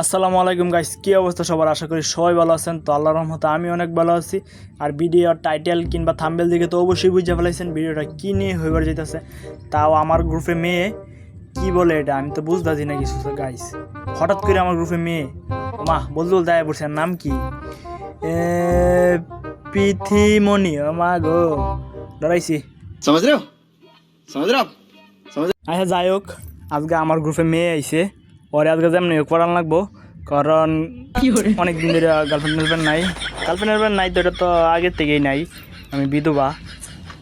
আসসালামু আলাইকুম গাইস কী অবস্থা সবার? আশা করি সবাই ভালো আছেন। তো আল্লাহ রহমতে আমি অনেক ভালো আছি। আর ভিডিওর টাইটেল কিংবা থাম্বেল দিকে তো অবশ্যই বুঝে ফেলাইছেন ভিডিওটা কী নিয়ে হইবার যেতেছে তাও আমার গ্রুপে মেয়ে কি বলে এটা? আমি তো বুঝতেছি না কিছু গাইস হঠাৎ করে আমার গ্রুপে মেয়ে মা বলতে বলতে দায়া পড়ছে। নাম কি? পিথিমণি মা গো। দাঁড়াইছি। ডরাইছি আচ্ছা যাই হোক আজকে আমার গ্রুপে মেয়ে আইছে। ওরে আজকে যেমনি পড়ান লাগবো কারণ অনেক দিন ধরে গার্লফ্রেন্ড গার্লফ্রেন্ড নাই। গার্লফ্রেন্ড গার্লফ্রেন্ড নাই তো এটা তো আগের থেকেই নাই আমি বিধবা।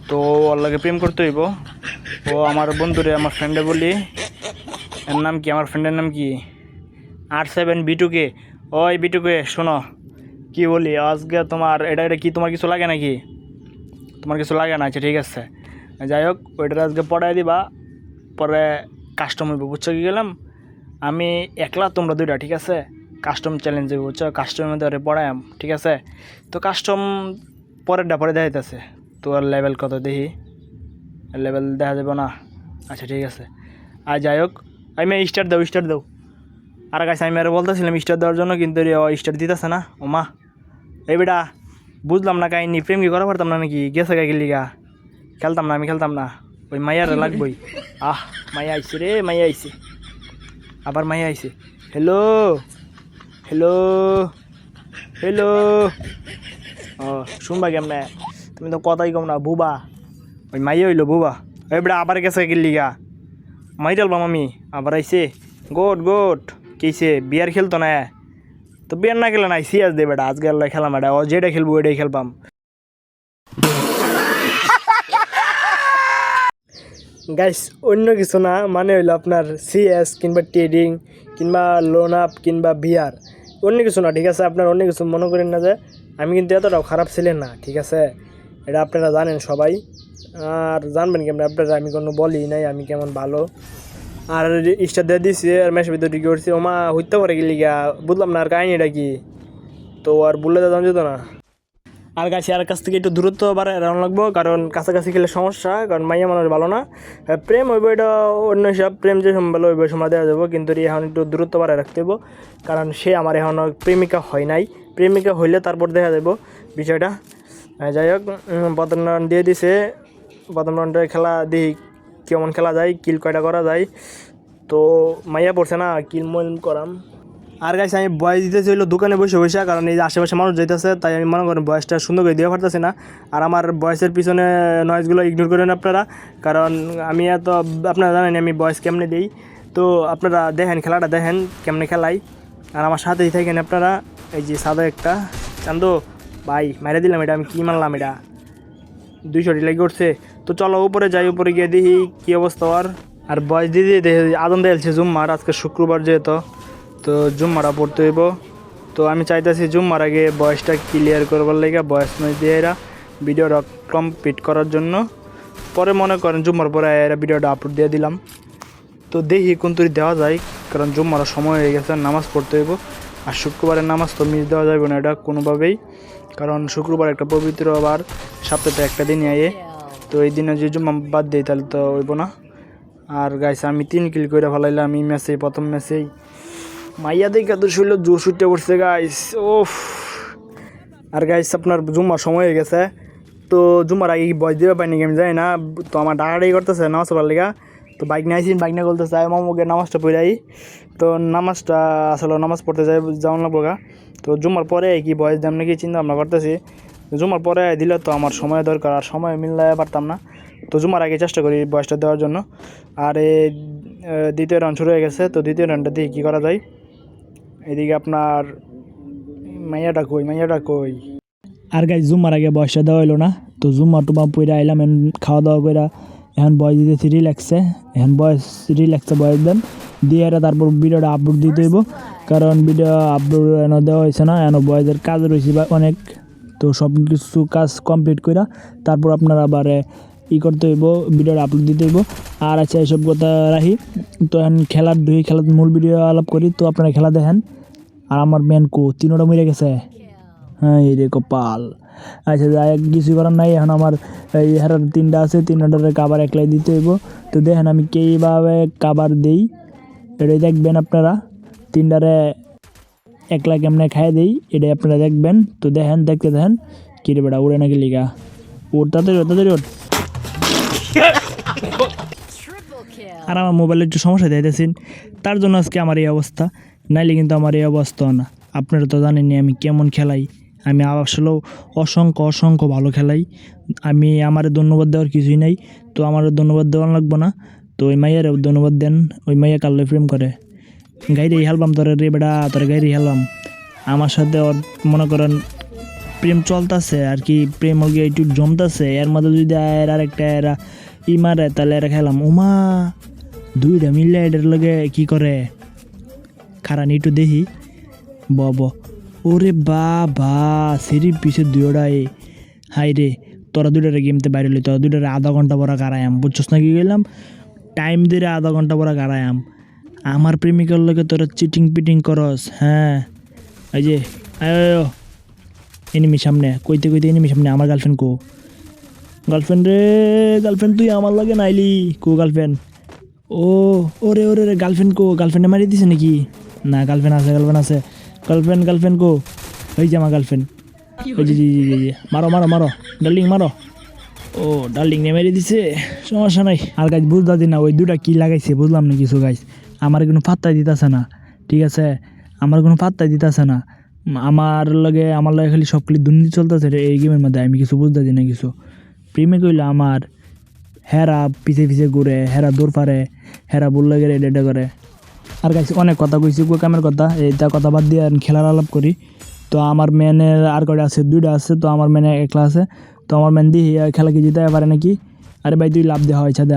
তো ওর লাগে প্রেম করতে হইব। ও আমার বন্ধুরে আমার ফ্রেন্ডে বলি এর নাম কি? আমার ফ্রেন্ডের নাম কি? আর সেভেন বিটুকে। ওই বিটুকে শোনো কি বলি আজকে তোমার এটা এটা কি তোমার কিছু লাগে নাকি? তোমার কিছু লাগে না? আচ্ছা ঠিক আছে। যাই হোক ওইটা আজকে পড়াই দিবা পরে কাস্টম হইব বুঝছ কি গেলাম? আমি একলা তোমরা দুইটা, ঠিক আছে? কাস্টম চ্যালেঞ্জ হইব, বুঝছ? কাস্টমের ওরে পড়ায়াম ঠিক আছে? তো কাস্টম পরেরটা পরে দেখাইতেছে। তোর লেভেল কত দেখি? লেভেল দেখা যাবে না। আচ্ছা ঠিক আছে। আর যাই হোক, আমি স্টার দাও স্টার দাও। আর কাছে আমি আরও বলতেছিলাম স্টার দেওয়ার জন্য, কিন্তু স্টার দিতেছে না। ও মা। এই বেটা, বুঝলাম না কাহিনি। প্রেম কি করা পারতাম না নাকি? গেছে গাই গেলি গা। খেলতাম না, আমি খেলতাম না। ওই মাইয়ার লাগবই। আহ, মাইয়া আইসি রে, মাইয়া আইছে। আবার মাইয়া আইছে। হ্যালো হ্যালো হ্যালো ও, শুনবা কেমনে? তুমি তো কথাই কম না, বুবা। ওই মাইয়া হইল বুবা। ওই বেটা, আবার গেছে গেলি গা মাই ডালবাম আমি, আবার আইছে। গোট গোট। কিসে বিয়ার খেলতো না? তো বিয়ার না খেলে নাই সিয়াস দে বেটা, আজকে খেলাম এটা ও যেটা খেলব ওইটাই খেলবাম। গাইস অন্য কিছু না মানে হইল আপনার সিএস কিংবা ট্রেডিং কিংবা লোন আপ কিংবা বিয়ার অন্য কিছু না, ঠিক আছে? আপনার অন্য কিছু মনে করেন না যে, আমি কিন্তু এতটাও খারাপ ছিলেন না, ঠিক আছে? এটা আপনারা জানেন সবাই। আর জানবেন কেমন আপনারা আমি কোনো বলি নাই, আমি কেমন ভালো। আর স্টার দিয়ে দিছি, আর মেসের ভিতরে উঠছি ওমা, হইতে পারে গেলি গা বুঝলাম না, আর কাহিনিটা কি? তো আর বললে তো যেত না। আর কাছে আর কাছ থেকে একটু দূরত্ব বাড়ে রাখা লাগবো কারণ কাছাকাছি খেলে সমস্যা কারণ মাইয়া মানুষ ভালো না। হ্যাঁ, প্রেম ওই বইটা অন্য হিসাব প্রেম যে সময় ওই হইব সময় দেওয়া যাব কিন্তু এখন একটু দূরত্ব বাড়ায় রাখতে হইব কারণ সে আমার এখন প্রেমিকা হয় নাই। প্রেমিকা হইলে তারপর দেখা যাব বিষয়টা। হ্যাঁ, যাই হোক প্রথম রাউন্ড দিয়ে দিছে। প্রথম রাউন্ডে খেলা দেখি কেমন খেলা যায় কিল কয়টা করা যায়। তো মাইয়া পড়ছে না কিল মল করাম। আর গাইছে আমি বয়স দিতেছি হইল দোকানে বসে বসে, কারণ এই যে আশেপাশে মানুষ যাইতেছে, তাই আমি মনে করেন বয়সটা সুন্দর করে দিতে পারতেছি না। আর আমার বয়সের পিছনে নয়েজগুলো ইগনোর করেন আপনারা, কারণ আমি এত, আপনারা জানেন আমি বয়স কেমনে দিই। তো আপনারা দেখেন, খেলাটা দেখেন কেমনে খেলাই। আর আমার সাথেই থাকেন আপনারা, এই যে সাদা একটা। চান্দু, ভাই, মাইরে দিলাম এটা, আমি কী মানলাম এটা? দুইশো লেগে উঠছে। তো চলো উপরে যাই, উপরে গিয়ে দেখি কী অবস্থা আর আর বয়স দিদি দিয়ে দেখে, আদম দিয়েছে জুম্মার, আজকে শুক্রবার যেহেতু। তো জুম্মারা পড়তে হইব। তো আমি চাইতেছি জুম্মার আগে বয়সটা ক্লিয়ার করবার লেগে, বয়স নয় দিয়ে এরা ভিডিওটা কমপ্লিট করার জন্য। পরে মনে করেন জুম্মার পরে এরা ভিডিওটা আপলোড দিয়ে দিলাম। তো দেখি কোন তুই দেওয়া যায়, কারণ জুম্মার সময় হয়ে গেছে, নামাজ পড়তে হইব। আর শুক্রবারের নামাজ তো মিস দেওয়া যাবে না এটা কোনোভাবেই, কারণ শুক্রবার একটা পবিত্র আবার সপ্তাহে একটা দিনই আয়ে। তো এই দিনে যদি জুম্মা বাদ দিই তাহলে তো হইব না। আর গাইছে আমি তিন কিল করে ফেলাইলাম, এই ম্যাচেই প্রথম ম্যাচেই মাইয়া দেখা তো শরীর জোর ছুটে পড়ছে গাইস ওফ আর গাইস আপনার জুম্মার সময় হয়ে গেছে। তো জুম্মার আগে কি বয়স দিবে পাইনি আমি জানি না। তো আমার ডাকাডাকি করতেছে নামাজ পড়ার লেগা। তো বাইক নিয়ে আইসি বাইক নিয়ে বলতেছে আমি মামুকে নামাজটা পড়াই তো নামাজটা আসলে নামাজ পড়তে যাই যাওয়ান লাগবো গা। তো জুম্মার পরে কি বয়স দাম নাকি চিন্তা ভাবনা করতেছি। জুম্মার পরে দিলে তো আমার সময় দরকার, আর সময় মিললে পারতাম না। তো জুমার আগে চেষ্টা করি বয়সটা দেওয়ার জন্য। আর দ্বিতীয় রাউন্ড শুরু হয়ে গেছে, তো দ্বিতীয় রাউন্ডটা দিয়ে কী করা যায়? এদিকে আপনার মাইয়াটা কই মাইয়াটা কই? আর গাই জুম্মার আগে বয়সটা দেওয়া হইল না, তো জুম্মা টুমা পইরা আইলাম, এখন খাওয়া দাওয়া কইরা এখন বয়স দিতে দিতেছি রিল্যাক্সে এখন বয়স রিল্যাক্সে বয়স দেন, দিয়ে তারপর ভিডিওটা আপলোড দিতে হইব, কারণ ভিডিও আপলোড এনে দেওয়া হয়েছে না এন বয়সের কাজ রয়েছে বা অনেক, তো সব কিছু কাজ কমপ্লিট কইরা তারপর আপনার আবার ই করতে হইব, ভিডিওটা আপলোড দিতে হইব। আর আছে এইসব কথা রাখি, তো এখন খেলার দুই খেলার মূল ভিডিও আলাপ করি, তো আপনারা খেলা দেখেন। আর আমার মেন কো তিনোটা মরে গেছে। হ্যাঁ এই রে কপাল। আচ্ছা যাই কিছু করার নাই। এখন আমার এই হারার তিনটা আছে তিনটারে কাবার একলাই দিতে হইব। তো দেখেন আমি কীভাবে কাবার দেই। এটাই দেখবেন আপনারা। তিনটারে একলা কেমনে খাই দেই এটাই আপনারা দেখবেন। তো দেখেন দেখতে দেখেন কিরে বেটা উড়ে নাকি লিগা। ওর তাড়াতাড়ি ওঠ, তাড়াতাড়ি ওঠ। আর আমার মোবাইলে একটু সমস্যা দিতেছেন তার জন্য আজকে আমার এই অবস্থা। নাইলে কিন্তু আমার এই অবস্থা না। আপনারা তো জানেনই আমি কেমন খেলাই। আমি আসলেও অসংখ্য অসংখ্য ভালো খেলাই। আমি আমার ধন্যবাদ দেওয়ার কিছুই নাই। তো আমার ধন্যবাদ দেওয়া লাগবো না। তো ওই মাইয়ার ধন্যবাদ দেন। ওই মাইয়া কাল্লে প্রেম করে। গাইরে হেলবাম তোর রে বেড়া, তোর গাইরে হেলবাম। আমার সাথে ওর মনে করেন প্রেম চলতেছে আর কি, প্রেম ওকে একটু জমতেছে। এর মধ্যে যদি এর আরেকটা এরা ই মারে, তাহলে এরা খেলাম উমা দুইটা মিললে এটার লগে কি করে? খারান একটু দেখি। ব ব ওরে বা সিঁড়ি পিছে দুইটাই হাই রে, তোরা দুইটারে গেমতে বাইরে লই, তোরা দুইটারে আধা ঘণ্টা পরে গাড়ায়াম বুঝছস না কি গেলাম? টাইম দিয়ে আধা ঘণ্টা পরে গাড়ায়াম আমার প্রেমিকার লগে তোরা চিটিং পিটিং করস হ্যাঁ। এই যে এনিমি সামনে, কইতে কইতে এনিমি সামনে, আমার গার্লফ্রেন্ড কো। গার্লফ্রেন্ড রে গার্লফ্রেন্ড তুই আমার লাগে নাইলি, কো গার্লফ্রেন্ড ও, ওরে ওরে গার্লফ্রেন্ড কো গার্লফ্রেন্ডে মারি দিছে নাকি? না গার্লফ্রেন্ড আছে গার্লফ্রেন্ড আছে। গার্লফ্রেন্ড গার্লফ্রেন্ড কো? ওই যে আমার গার্লফ্রেন্ড ওই জি জি জি জি মারো মারো মারো। ডার্লিং মারো। ও ডার্লিং নে মেরে দিছে। সমস্যা নাই। আর গাছ বুঝতে দি না ওই দুটা কি লাগাইছে বুঝলাম না কিছু গাছ আমার কোনো পাত্তাই দিতেছে না। ঠিক আছে? আমার কোনো পাত্তাই দিতেছে না। আমার লগে আমার লগে খালি সবগুলি দুর্নীতি চলতেছে এই গেমের মধ্যে। আমি কিছু বুঝতে দিই না কিছু। প্রেমে কইলে আমার হেরা পিছে পিছে ঘুরে হেরা দৌড় পারে হেরা বললে গেলে এটা করে। আর গাইছি অনেক কথা কইছি কামের কথা এইটা কথা বাদ দিয়ে খেলার আলাপ করি। তো আমার মেনের আর কটা আছে? দুইটা আছে, তো আমার মেনে একলা আছে তো আমার মেন দিয়ে খেলা কি জিতে পারে নাকি? আরে ভাই তুই লাভ দেওয়া হয় ছাদে।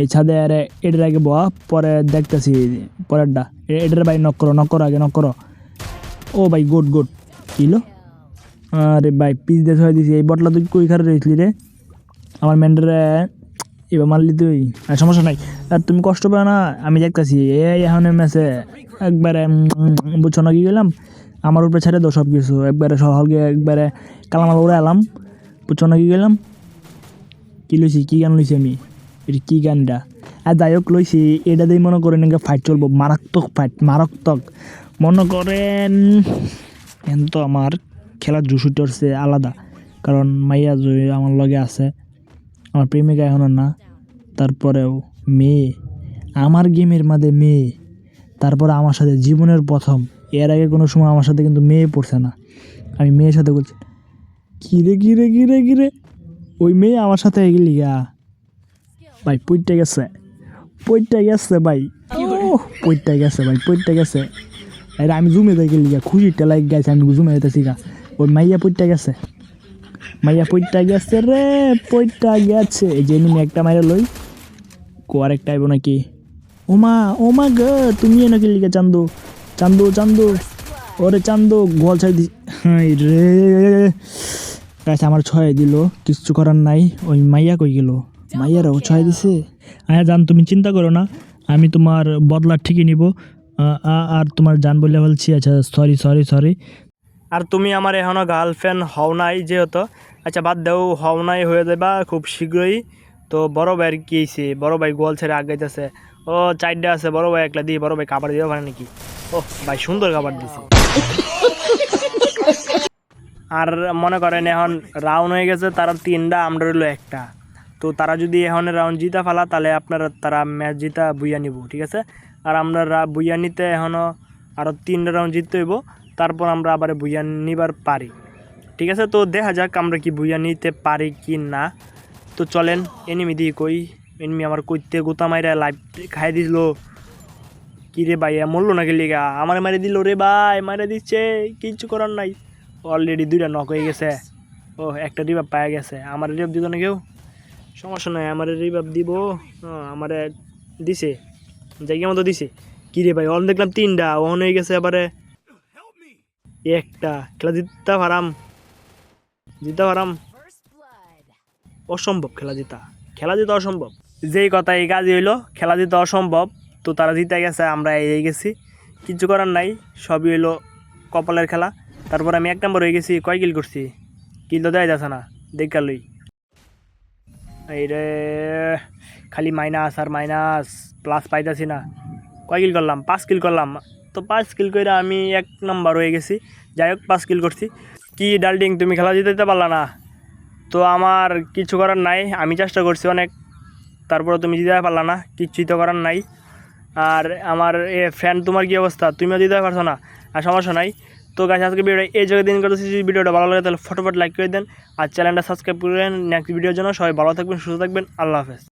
এই ছাদে আরে এটার আগে বয়া পরে দেখতেছি, পরেরটা। এটার ভাই নক করো নক করো, আগে নক করো। ও ভাই গুড গুড কিলো আরে ভাই পিস দিয়ে হয়ে দিছি। এই বটলা তুই কই খারে রয়েছিলি রে? আমার মেন্ডারে এবার মারলি তুই। আর সমস্যা নাই। আর তুমি কষ্ট পাও না, আমি দেখতেছি, এই এখন ম্যাচে একবারে বুঝছ না কি গেলাম আমার উপরে ছেড়ে দাও সব কিছু একবারে সহলকে একবারে কালামাল উড়ে এলাম। বুঝছ না কি গেলাম কি লইছি, কি গান লইছি আমি? এটা কি গানটা? আর যাই হোক লইছি, এটা দিয়ে মনে করেন ফাইট চলবো, মারাত্মক ফাইট মারাত্মক। মনে করেন, এখন তো আমার খেলার জুসুটি হচ্ছে আলাদা। কারণ মাইয়া জয় আমার লগে আছে। আমার প্রেমিকা এখনও না। তারপরেও মেয়ে, আমার গেমের মাঝে মেয়ে, তারপরে আমার সাথে জীবনের প্রথম। এর আগে কোনো সময় আমার সাথে কিন্তু মেয়ে পড়ছে না। আমি মেয়ের সাথে বলছি কিরে কিরে কিরে কিরে ওই মেয়ে আমার সাথে এগিয়ে গা ভাই, পইটা গেছে। পইটা গেছে, ভাই। পইটা গেছে, ভাই, পইটা গেছে। আরে, আমি জুমে দেখে লিগা। খুশি টেলাই গেছে আমি জুমে যেতেছি গা। ওই মাইয়া পইটা গেছে। মাইয়া পইটা গেছে রে পইটা গেছে। এই যে এনিমি একটা মাইরা লই কো আরেকটা আইব নাকি? ওমা ওমা গ, তুমি নাকি লিখে চান্দু? চান্দু চান্দু। ওরে চান্দু গোল ছাই দি হাই রে। গাছ আমার ছয় দিল, কিচ্ছু করার নাই। ওই মাইয়া কই গেল? মাইয়ারাও ছয় দিছে? আয়া জান, তুমি চিন্তা করো না। আমি তোমার বদলা ঠিকই নিব। আর তোমার জান বলে বলছি আচ্ছা সরি সরি সরি আর তুমি আমার এখনও গার্লফ্রেন্ড হও নাই যেহেতু। আচ্ছা বাদ দেও, হও নাই হয়ে যাবা খুব শীঘ্রই। তো বড় ভাইয়ের কি হয়েছে বড় ভাই গোয়াল ছেড়ে আগাইতেছে ও চারটা আছে, বড় ভাই একলা দিয়ে বড় ভাই খাবার দিতে পারে নাকি? ও ভাই সুন্দর খাবার দিছে। আর মনে করেন এখন রাউন্ড হয়ে গেছে, তারা তিনটা, আমরা রইল একটা। তো তারা যদি এখন রাউন্ড জিতা ফেলা, তাহলে আপনারা, তারা ম্যাচ জিতা বুইয়া নিব, ঠিক আছে? আর আমরা বুইয়া নিতে এখনও আরও তিনটা রাউন্ড জিততে হইব। তারপর আমরা আবার বুইয়া নিবার পারি। ঠিক আছে? তো দেখা যাক আমরা কি বুইয়া নিতে পারি কি না। তো চলেন এনিমি দিয়ে কই? এনিমি আমার কইতে গোতা মাইরা লাইভ খাই দিল কি রে ভাই মরলো নাকি লিগা? আমার মারি দিল রে ভাই মারে দিচ্ছে, কিচ্ছু করার নাই। অলরেডি দুইটা নক হয়ে গেছে। ও, একটা রিভাব পাওয়া গেছে। আমার রিভাব দিত না কেউ? সমস্যা নাই, আমার রিভাব দিব। আমার দিছে। জায়গা মতো দিছে। কি রে ভাই, অন দেখলাম তিনটা, অন হয়ে গেছে এবারে একটা। খেলা জিততে পারাম। জিততে পারাম। অসম্ভব খেলা জিতা। খেলা জিতা অসম্ভব। যেই কথা এই কাজই হইল, খেলা জিতা অসম্ভব। তো তারা জিতে গেছে, আমরা এই গেছি। কিছু করার নাই, সবই হইল কপালের খেলা। তারপর আমি এক নম্বর হয়ে গেছি, কয় কিল করছি? কিল তো দেওয়া যাচ্ছে না, দেখা লই। এই রে, খালি মাইনাস আর মাইনাস প্লাস পাইতাছি না। কয় কিল করলাম? পাঁচ কিল করলাম। তো পাঁচ কিল করে আমি এক নাম্বার হয়ে গেছি। যাই হোক, পাঁচ কিল করছি। কি ডাল্ডিং, তুমি খেলা জিতে পারলা না? তো আমার কিছু করার নাই, আমি চেষ্টা করছি অনেক। তারপরে তুমি দিতে পারলা না কিচ্ছুই তো করার নাই। আর আমার এ ফ্যান তোমার কি অবস্থা? তুমিও দিতে পারছ না, আর সমস্যা নাই। তো গাছ আজকে ভিডিও এই জায়গায় দিন করতেছি। যদি ভিডিওটা ভালো লাগে, তাহলে ফটোফট লাইক করে দেন। আর চ্যানেলটা সাবস্ক্রাইব করে দেন। নেক্সট ভিডিওর জন্য সবাই ভালো থাকবেন, সুস্থ থাকবেন। আল্লাহ হাফেজ।